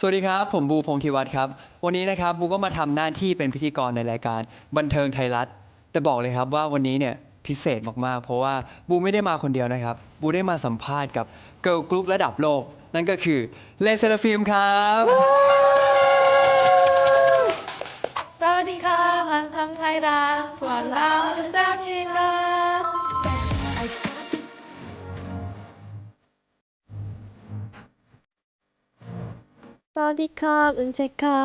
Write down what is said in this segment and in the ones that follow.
สวัสดีครับ ผมบูพงษ์ธิวัฒน์ครับ วันนี้นะครับบูก็มาทำหน้าที่เป็นพิธีกรในรายการบันเทิงไทยรัฐ แต่บอกเลยครับว่าวันนี้เนี่ยพิเศษมากๆ เพราะว่าบูไม่ได้มาคนเดียวนะครับ บูได้มาสัมภาษณ์กับเกิร์ลกรุ๊ประดับโลก นั่นก็คือเลเซลฟิล์มครับ สวัสดีค่ะพันธไทยรัฐพวกเรา สวัสดีค่ะอุนเชค่ะ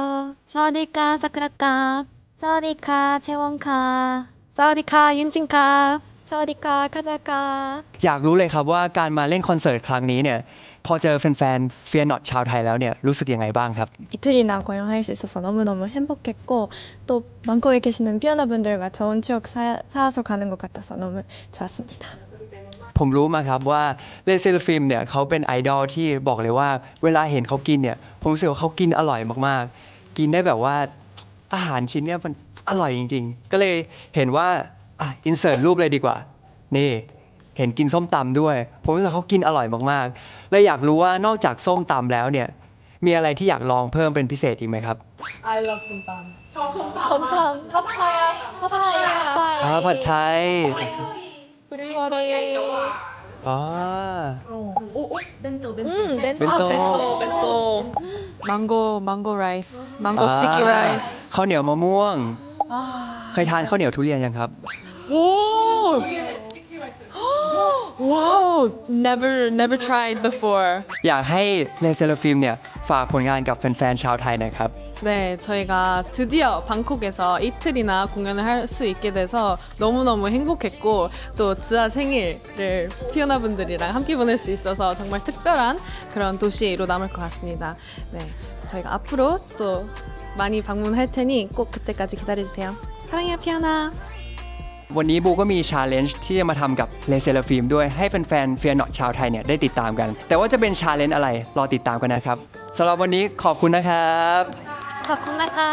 สวัสดีค่ะสักระกาสวัสดีค่ะเชวองค่ะสวัสดีค่ะยุนจิงค่ะสวัสดีค่ะคาจากาอยากรู้เลยครับว่าการมาเล่นคอนเสิร์ตครั้งนี้เนี่ยพอเจอแฟนๆเฟียร์นอตชาวไทยแล้วเนี่ยรู้สึกยังไงบ้างครับอิตาลีนา공연할수있어서너무너무행복했고또방콕에계시는피아노분들과좋은추억사아서가는것같아서너무좋았습니다ผมรู้มาครับว่าเลเซอร์ฟิล์มเนี่ยเขาเป็นไอดอลที่บอกเลยว่าเวลาเห็นเขากินเนี่ย ผมรู้สึกว่าเขากินอร่อยมากๆ กินได้แบบว่าอาหารชิ้นเนี่ยมันอร่อยจริง ๆ ก็เลยเห็นว่าอ่ะอินเสิร์ตรูปเลยดีกว่า นี่ เห็นกินส้มตำด้วย ผมรู้สึกเขากินอร่อยมากๆเลยอยากรู้ว่านอกจากส้มตำแล้วเนี่ย มีอะไรที่อยากลองเพิ่มเป็นพิเศษอีกไหมครับ 감사합니다. 파파야, 파파야. อ่าผัดไทย 그리고 อ๋อ 음, 멘토, 멘토. 멘토. มังโกมังโกไรซ์มังโกสติกกี้ไรซ์ข้าวเหนียวมะม่วง เคยทานข้าวเหนียวทุเรียนยังครับ โอ้ว้าว 우 never never tried before อยากให้เลเซลฟิล์มเนี่ยฝากผลงานกับแฟนๆชาวไทยหนะครับ 네 저희가 드디어 방콕에서 이틀이나 공연을 할 수 있게 돼서 너무너무 행복했고 또 지아 생일을 피오나분들이랑 함께 보낼 수 있어서 정말 특별한 그런 도시로 남을 것 같습니다 네 저희가 앞으로 또 많이 방문할 테니 꼭 그때까지 기다려주세요 사랑해요 피오나 วันนี้บูก็มีชาเลนจ์ที่จะมาทำกับเลเซอร์ฟิล์มด้วยให้แฟนๆเฟียร์นอตชาวไทยเนี่ยได้ติดตามกัน แต่ว่าจะเป็นชาเลนจ์อะไรรอติดตามกันนะครับสำหรับวันนี้ขอบคุณนะครับ ขอบคุณนะคะ